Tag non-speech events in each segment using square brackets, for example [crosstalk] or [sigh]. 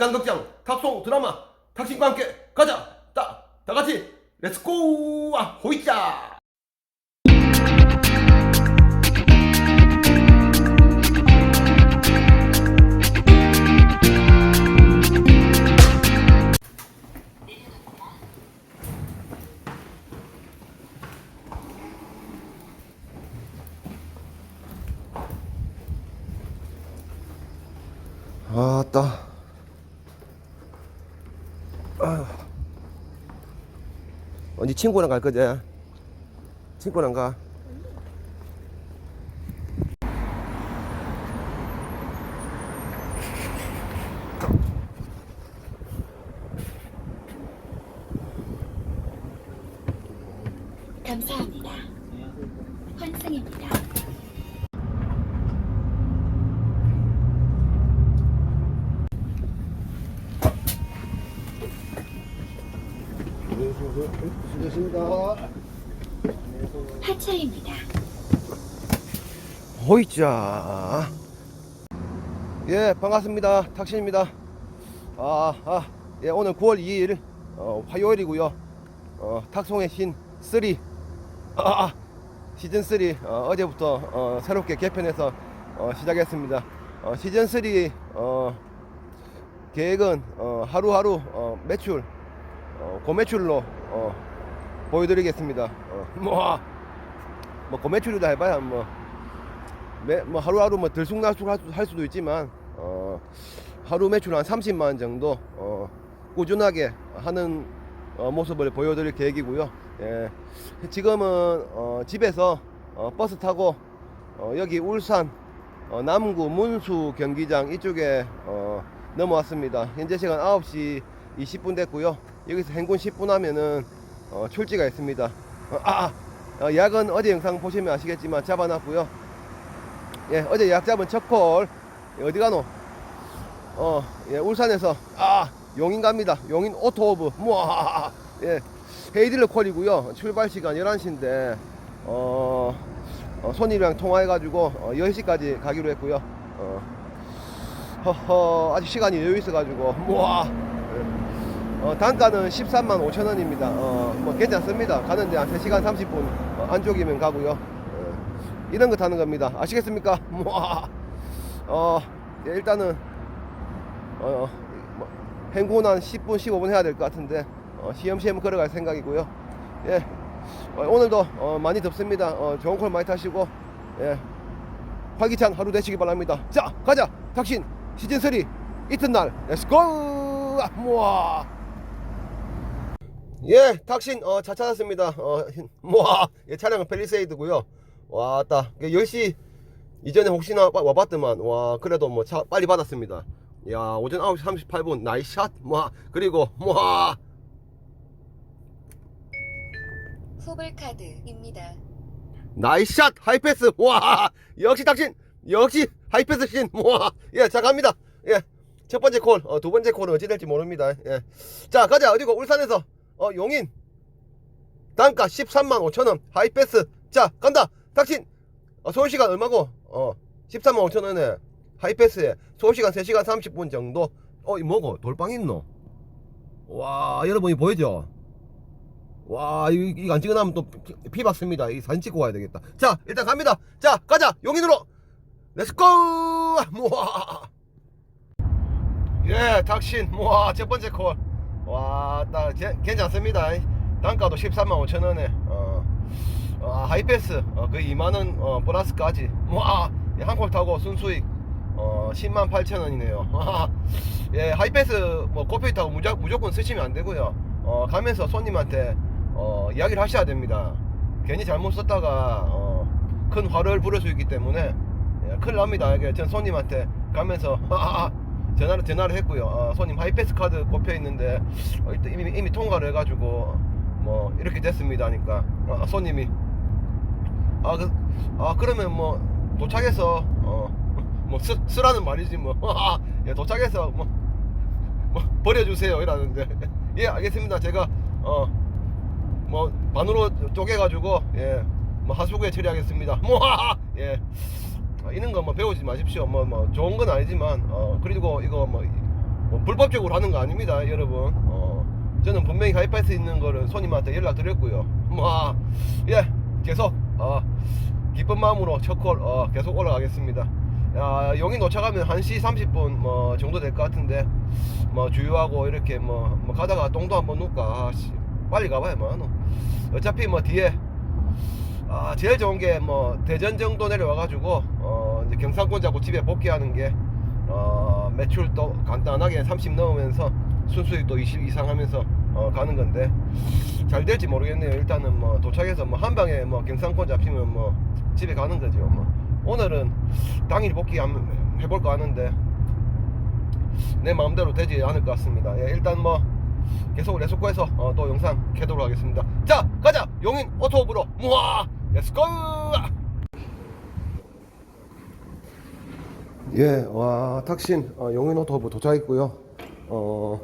인간극장 탑송 드라마 탁신과 함께 가자! 다, 다 같이 렛츠고 아, 호이자 친구랑 갈 거지? 친구랑 가 감사합니다. 수고하셨습니다 하차입니다. 호이자. 예 반갑습니다. 탁신입니다. 아, 아, 예, 오늘 9월 2일 어, 화요일이고요. 어, 탁송의 신 3 아, 아, 시즌 3 어, 제부터 어, 새롭게 개편해서 어, 시작했습니다. 어, 시즌 3 어, 계획은 어, 하루하루 어, 매출 어, 고매출로 어, 보여드리겠습니다. 어, 뭐, 뭐 고매출이다 해봐야 뭐 매, 뭐 하루하루 뭐 들쑥날쑥 할, 수- 할 수도 있지만 어, 하루 매출 한 30만 원 정도 어, 꾸준하게 하는 어, 모습을 보여드릴 계획이고요. 예, 지금은 어, 집에서 어, 버스 타고 어, 여기 울산 어, 남구 문수 경기장 이쪽에 어, 넘어왔습니다. 현재 시간 9시 20분 됐고요. 여기서 행군 10분 하면은 어, 출지가 있습니다. 어, 아, 아, 어, 약은 어제 영상 보시면 아시겠지만 잡아놨고요. 예, 어제 예약 잡은 첫콜 예, 어디 가노? 어, 예, 울산에서 아 용인 갑니다. 용인 오토오브 무아 예, 헤이딜러 콜이고요. 출발 시간 11시인데 어, 어 손님이랑 통화해가지고 어, 10시까지 가기로 했고요. 어, 허허 아직 시간이 여유 있어가지고 무아 예. 어, 단가는 13만 5천 원입니다. 어, 뭐 괜찮습니다. 가는데 한 3시간 30분 어, 안쪽이면 가고요. 어, 이런 거 타는 겁니다. 아시겠습니까? [laughs] 뭐, 어, 예, 일단은, 어, 뭐, 행군 한 10분, 15분 해야 될 것 같은데, 어, 시험시험 걸어갈 생각이고요. 예, 어, 오늘도 어, 많이 덥습니다. 어, 좋은 콜 많이 타시고, 예, 활기찬 하루 되시기 바랍니다. 자, 가자! 탁신 시즌 3 이튿날, 렛츠고! 아, 모아! 예, 탁신 어, 차 찾았습니다. 어, 모아! 예, 차량은 펠리세이드고요. 왔다. 10시 이전에 혹시나 와- 와봤더만 와 그래도 뭐 차 빨리 받았습니다. 야 오전 9시 38분 나이샷 뭐 그리고 뭐 후불카드입니다. 나이샷 하이패스 와 역시 탁신 역시 하이패스 신와예자 갑니다 예첫 번째 콜두 번째 콜은 어찌 될지 모릅니다 예자 가자 어디고 울산에서 어 용인 단가 13만 5천 원 하이패스 자 간다 탁신 어, 서울시간 얼마고 어 13만 5천 원에 하이패스에 서울시간 3시간 30분 정도 어 이 뭐고 돌빵 있노 와 여러분이 보이죠 와, 이거, 이거 안 찍어놓으면 또 피, 피 박습니다. 이 사진 찍고 와야 되겠다. 자, 일단 갑니다. 자, 가자! 용인으로! 렛츠고! 모아! [laughs] 예, 닥신, 모아, 첫 번째 콜. 와, 딱, 괜찮습니다. 단가도 13만 5천 원에, 어, 어, 하이패스, 어, 그 2만 원, 어, 플러스까지. 모아! 한콜 타고 순수익, 어, 10만 8천 원이네요. [laughs] 예, 하이패스, 뭐, 고페이 타고 무조, 무조건 쓰시면 안 되고요. 어, 가면서 손님한테 어, 이야기를 하셔야 됩니다. 괜히 잘못 썼다가 어, 큰 화를 부를 수 있기 때문에 예, 큰일 납니다. 이게 전 손님한테 가면서 [laughs] 전화를 전화를 했고요. 어, 손님 하이패스 카드 꼽혀 있는데 어, 일단 이미 이미 통과를 해가지고 뭐 이렇게 됐습니다. 하니까 어, 손님이 아, 그, 아 그러면 뭐 도착해서 [laughs] 어뭐 쓰라는 말이지 뭐 [laughs] 예, 도착해서 뭐, [laughs] 뭐 버려주세요 이라는데 예 알겠습니다. 제가 어뭐 반으로 쪼개가지고 예 뭐 하수구에 처리하겠습니다. 뭐예 아, 이런 거 뭐 배우지 마십시오. 뭐 뭐 좋은 건 아니지만 어 그리고 이거 뭐 뭐 불법적으로 하는 거 아닙니다, 여러분. 어, 저는 분명히 하이패스 있는 거를 손님한테 연락 드렸고요. 뭐, 예, 계속, 어, 기쁜 마음으로 첫콜 어, 계속 올라가겠습니다. 야, 용인 도착하면 1시 30분 뭐 정도 될 것 같은데, 뭐 주유하고 이렇게 뭐, 뭐 가다가 똥도 한번 눕까. 아, 씨, 빨리 가봐야 뭐. 어차피 뭐 뒤에 아, 제일 좋은 게 뭐 대전 정도 내려와가지고 어, 경상권 잡고 집에 복귀하는 게 어, 매출도 간단하게 30 넣으면서 순수익도 20 이상 하면서 어, 가는 건데 잘 될지 모르겠네요. 일단은 뭐 도착해서 뭐 한 방에 뭐 경상권 잡히면 뭐 집에 가는 거죠. 뭐 오늘은 당일 복귀 한번 해볼까 하는데 내 마음대로 되지 않을 것 같습니다. 예, 일단 뭐 계속 레스코에서 어, 또 영상 캐도록 하겠습니다. 자, 가자! 용인 오토업으로 무아! 렛츠고! 예, 와, 탁신 어, 용인 오토허브 도착했고요. 어,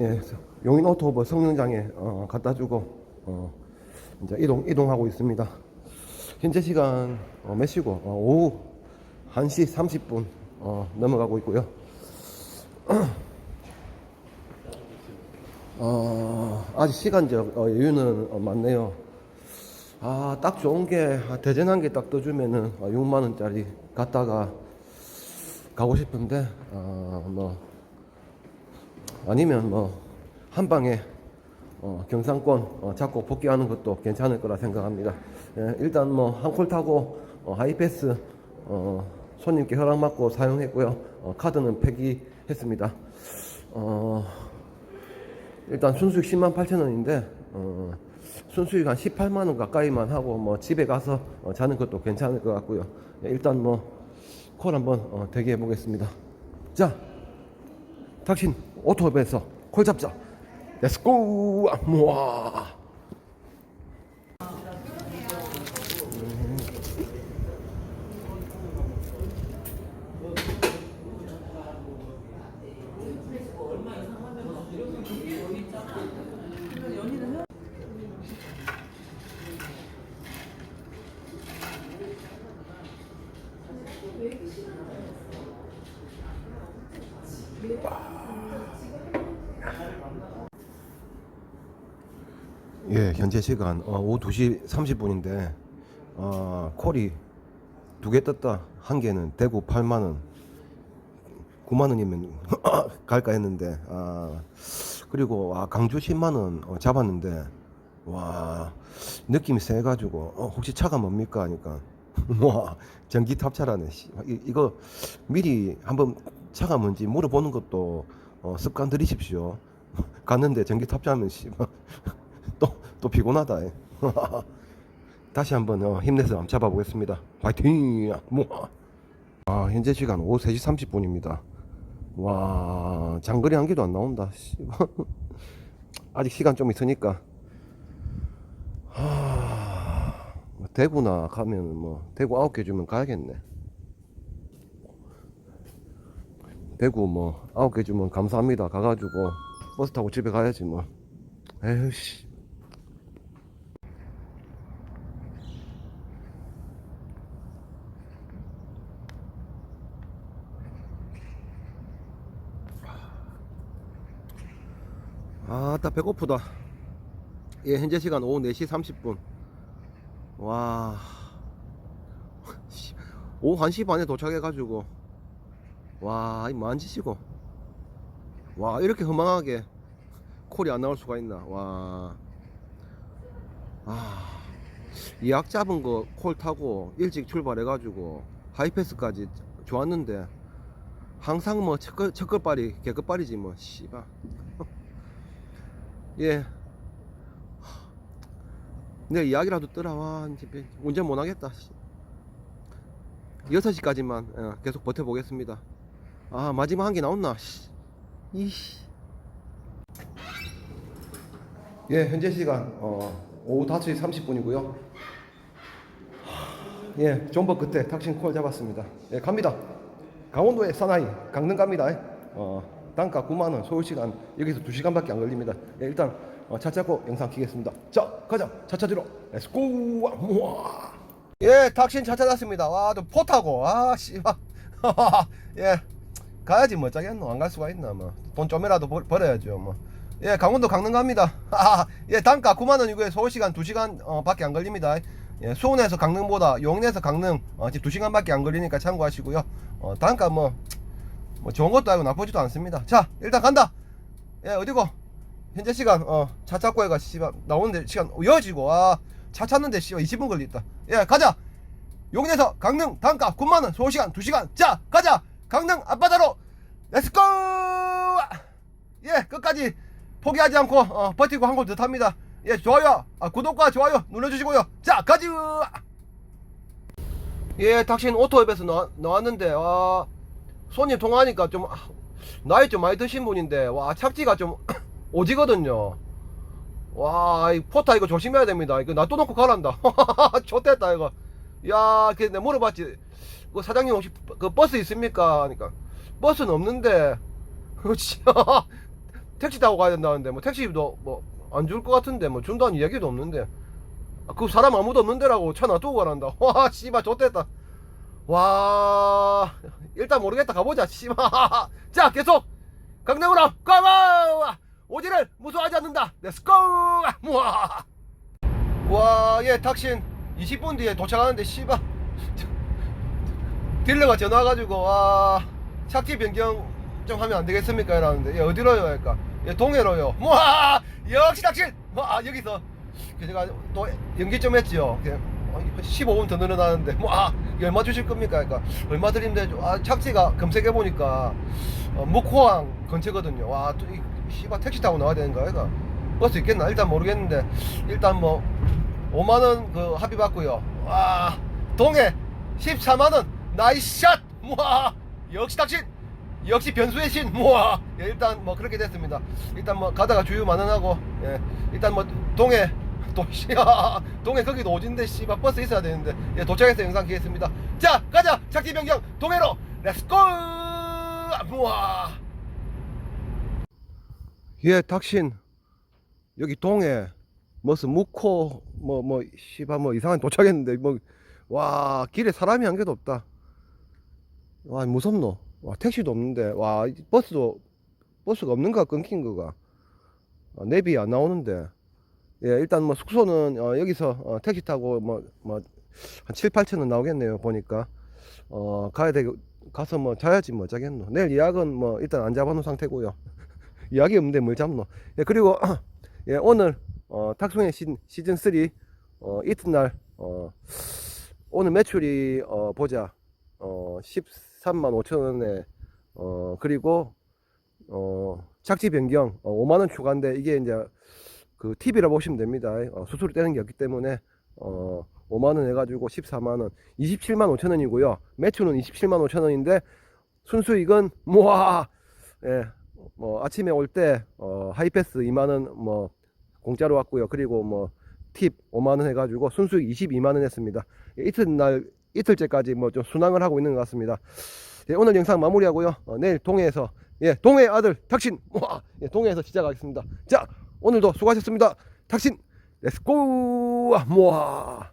예, 용인 오토허브 성능장에 어, 갖다 주고 어, 이제 이동 이동하고 있습니다. 현재 시간 어, 몇 시고? 어, 오후 1시 30분 어, 넘어가고 있고요. [clears throat] 어, 아직 시간적 어, 여유는 어, 많네요. 아, 딱 좋은 게 아, 대전 한개딱 떠주면은 어, 6만 원짜리 갔다가 가고 싶은데 아, 뭐 아니면 뭐 한 방에 어, 경상권 어, 잡고 복귀하는 것도 괜찮을 거라 생각합니다. 예, 일단 뭐 한 콜 타고 어, 하이패스 어, 손님께 허락 받고 사용했고요. 어, 카드는 폐기했습니다. 어, 일단 순수익 10만 8천 원인데 어, 순수익 한 18만 원 가까이만 하고 뭐 집에 가서 어, 자는 것도 괜찮을 것 같고요. 예, 일단 뭐 콜 한번 어, 대기해 보겠습니다. 자, 탁신 오토업에서 콜 잡자. 렛츠고! 모아. 예, 현재 시간 어, 오후 2시 30분인데 어, 콜이 두 개 떴다. 한 개는 대구 8만 원, 9만 원이면 [coughs] 갈까 했는데 아, 그리고 아, 강주 10만 원 어, 잡았는데 와 느낌이 세가지고 어, 혹시 차가 뭡니까 하니까 [laughs] 와 전기 탑차라네. 씨. 이, 이거 미리 한번 차가 뭔지 물어보는 것도 어, 습관 들이십시오. [laughs] 갔는데 전기. 또, 또 피곤하다. 예. [laughs] 다시 한번 어, 힘내서 잡아보겠습니다. 화이팅! 뭐. 아, 현재 시간 오후 3시 30분입니다. 와, 장거리 한 개도 안 나온다. 씨. [laughs] 아직 시간 좀 있으니까. 하... 뭐 대구나 가면 뭐, 대구 아홉 개 주면 가야겠네. 대구 뭐, 아홉 개 주면 감사합니다. 가가지고 버스 타고 집에 가야지 뭐. 에휴, 씨. 아따 배고프다. 예 현재 시간 오후 4시 30분. 와. [laughs] 씨, 오후 1시 반에 도착해가지고. 와이 뭐한 짓이고. 와 이렇게 허망하게 콜이 안 나올 수가 있나. 와. 아, 예약 잡은 거 콜 타고 일찍 출발해가지고 하이패스까지 좋았는데 항상 뭐 첫걸발이 개걸발이지 뭐 씨발 예. 내가 이야기라도 뜨라. 와, 운전 못 하겠다. 6시까지만 어, 계속 버텨보겠습니다. 아, 마지막 한 개 나온나. 씨. 이씨. 예, 현재 시간 어, 오후 5시 30분이고요. 예, 존버 끝에 탁신 콜 잡았습니다. 예, 갑니다. 강원도의 사나이 강릉 갑니다. 어, 단가 9만 원, 소요 시간 여기서 2 시간밖에 안 걸립니다. 예, 일단 어, 차 잡고 영상 키겠습니다. 자, 가자. 차 찾으러. 렛츠고. 와. 예, 탁신 차 찾았습니다. 와, 또포 타고. 아, 씨발. [laughs] 예. 가야지 뭐 짜겠노 안 갈 수가 있나 뭐 돈 좀이라도 벌, 벌어야죠 뭐 예 강원도 강릉 갑니다 아, [laughs] 예 단가 9만 원이고요 서울시간 2시간 어, 밖에 안 걸립니다 예 수원에서 강릉보다 용내에서 강릉 어, 지금 2시간 밖에 안 걸리니까 참고하시고요 어, 단가 뭐, 뭐 좋은 것도 아니고 나쁘지도 않습니다. 자 일단 간다. 예 어디고? 현재 시간 어차 찾고 해가 씨발 나오는데 시간 이어지고 아차 찾는데 씨발 20분 걸렸다. 예 가자. 용인에서 강릉 단가 9만 원 소시간 2시간. 자 가자. 강릉 앞바다로. 렛츠고 예 끝까지 포기하지 않고 어, 버티고 한골더 탑니다. 예 좋아요. 아, 구독과 좋아요 눌러주시고요. 자 가지 예 닥친 오토앱에서 나왔는데 와 손님 통화하니까 좀 아, 나이 좀 많이 드신 분인데 와 착지가 좀 [clears throat] 오지거든요 와, 이 포타 이거 조심해야 됩니다. 이거 놔둬놓고 가란다. [laughs] 좋됐다 이거. 야, 그 내가 물어봤지. 그 사장님 혹시 그 버스 있습니까? 하니까 버스는 없는데. [laughs] 그렇지. 택시 타고 가야 된다는데 뭐 택시도 뭐 안 줄 것 같은데 뭐 준다는 이야기도 없는데. 아, 그 사람 아무도 없는데라고 차 놔두고 가란다. [laughs] 와, 씨발 좋됐다. 와, 일단 모르겠다 가보자. 씨발. [laughs] 자, 계속 강남으로 가봐. 오지를 무서워하지 않는다. 렛츠고! [laughs] 우와! 와, 예, 탁신 20분 뒤에 도착하는데 씨발 [laughs] 딜러가 전화 와가지고 와 착지 변경 좀 하면 안 되겠습니까? 이러는데 예, 어디로요? 그러니까 예, 동해로요. 와, 역시 탁신. 와, 여기서 그 제가 또 연기 좀 했지요. 그 15분 더 늘어나는데 뭐 아, 이거 얼마 주실 겁니까? 그러니까 얼마 드리는데 아, 착지가 검색해 보니까 어, 묵호항 근처거든요. 와, 또 이, 씨발 택시 타고 나와야 되는 거야, 이거. 버스 있겠나? 일단 모르겠는데 일단 뭐 5만 원 그 합의 받고요. 와, 동해 14만 원 나이스 샷. 와, 역시 탁신. 역시 변수의 신. 와, 예, 일단 뭐 그렇게 됐습니다. 일단 뭐 가다가 주유 만원하고 예, 일단 뭐 동해 도시야 동해 거기도 오진데 씨발 버스 있어야 되는데 예, 도착해서 영상 기겠습니다. 자, 가자. 착지 변경 동해로 렛츠고. 우와. 예, 닥신 여기 동해 묵호 뭐뭐 씨발 뭐 이상한 도착했는데 뭐 와 길에 사람이 한 개도 없다. 와 무섭노. 와 택시도 없는데 와이 버스도 버스가 없는가 끊긴 거가 어, 내비 안 나오는데 예 일단 뭐 숙소는 어, 여기서 어, 택시 타고 뭐 뭐 한 7, 8천 원 나오겠네요 보니까. 어 가야 되 가서 뭐 자야지 뭐 자겠노. 내일 예약은 뭐 일단 안 잡아놓은 상태고요. [laughs] 예약이 없는데 뭘 잡노. 예 그리고 [clears throat] 예 오늘 어 탁송의 시, 시즌 3 어 이튿날 어 오늘 매출이 어 보자. 어 13만 5천 원에 어 그리고 어 착지 변경 어, 5만 원 추가인데 이게 이제 그 TV라 보시면 됩니다. 어, 수수료 떼는 게 없기 때문에 어 5만 원 해가지고 14만 원, 27만 5천 원이고요. 매출은 27만 5천 원인데 순수익은 뭐야? [laughs] 예, 뭐 아침에 올때 어, 하이패스 2만 원 뭐 공짜로 왔고요. 그리고 뭐 팁 5만 원 해가지고 순수익 22만 원 했습니다. 예, 이튿날 이틀째까지 뭐 좀 순항을 하고 있는 것 같습니다. 예, 오늘 영상 마무리하고요. 어, 내일 동해에서 예 동해 아들 탁신 와, [laughs] 예, 동해에서 시작하겠습니다. 자 오늘도 수고하셨습니다. 탁신 렛츠고 모아